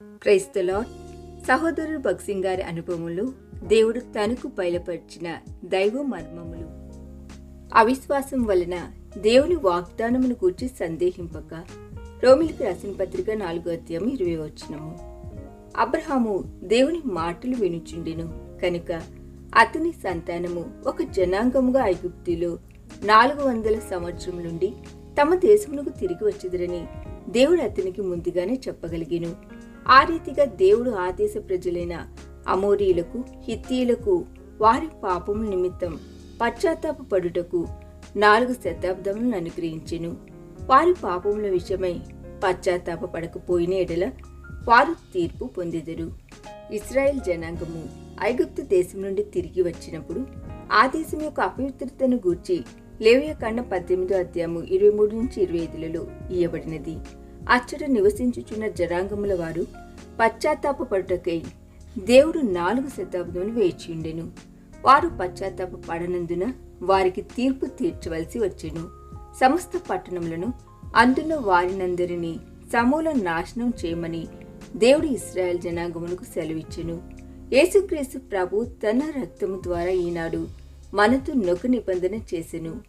క్రైస్తలో సహోదరుడు భక్సింగ్ గారి అనుభవములు దేవుడు తనకు బయలుపరిచిన దైవ మర్మములు. అవిశ్వాసం వలన దేవుని వాగ్దానమును గూర్చి సందేహింపక రోమిలికి రాసిన పత్రిక నాలుగో అధ్యాయం ఇరవై వచ్చినము అబ్రహాము దేవుని మాటలు వినుచుండెను కనుక అతని సంతానము ఒక జనాంగముగా ఐగుప్తిలో నాలుగు వందల సంవత్సరం నుండి తమ దేశమునకు తిరిగి వచ్చేదిరని దేవుడు అతనికి ముందుగానే చెప్పగలిగాను. ఆ రీతిగా దేవుడు ఆదేశ ప్రజలైన అమోరీయులకు హిత్తీయులకు వారి పాపము నిమిత్తం పశ్చాత్తాపడుటకు నాలుగు శతాబ్దములను అనుగ్రహించెను. వారి పాపముల విషయమై పశ్చాత్తాపడకపోయిన ఎడల వారు తీర్పు పొందెదరు. ఇస్రాయెల్ జనాంగము ఐగుప్తు దేశం నుండి తిరిగి వచ్చినప్పుడు ఆ దేశం యొక్క అపవిత్రతను గూర్చి లేవియ కండ పద్దెనిమిదో అధ్యాయము ఇరవై మూడు నుంచి ఇరవై ఐదులలో ఇయ్యబడినది. అచ్చట నివసించుచున్న జనాంగముల వారు పశ్చాత్తాపడుటకై దేవుడు నాలుగు శతాబ్దములు వేచియుండెను. వారు పశ్చాత్తాప పడనందున వారికి తీర్పు తీర్చవలసి వచ్చెను. సమస్త పట్టణములను అందులో వారినందరినీ సమూల నాశనం చేయమని దేవుడు ఇస్రాయల్ జనాంగమునకు సెలవిచ్చెను. యేసుక్రీస్తు ప్రభు తన రక్తము ద్వారా ఈనాడు మనతో నొక నిబంధన చేసెను.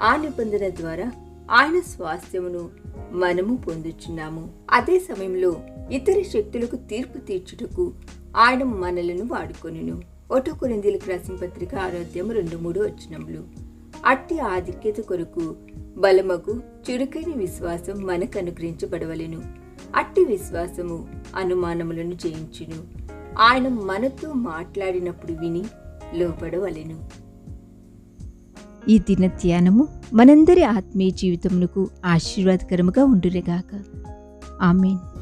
ఆ నిబంధన ద్వారా ఆయన స్వాస్థ్యమును మనము పొందుచున్నాము. అదే సమయంలో ఇతర శక్తులకు తీర్పు తీర్చుటకు ఆయన మనలను వాడుకొనిను. ఒటో కొరిందీలకు రాసిన పత్రిక ఆరోగ్యం రెండు మూడు వచ్చినములు అట్టి ఆధిక్యత కొరకు బలమగు చురుకైన విశ్వాసం మనకు అనుగ్రహించబడవలెను. అట్టి విశ్వాసము అనుమానములను జయించును ఆయన మనతో మాట్లాడినప్పుడు విని లోపడవలెను ఈ దిన ధ్యానము మనందరి ఆత్మీయ జీవితమునకు ఆశీర్వాదకరముగా ఉండునుగాక. ఆమెన్.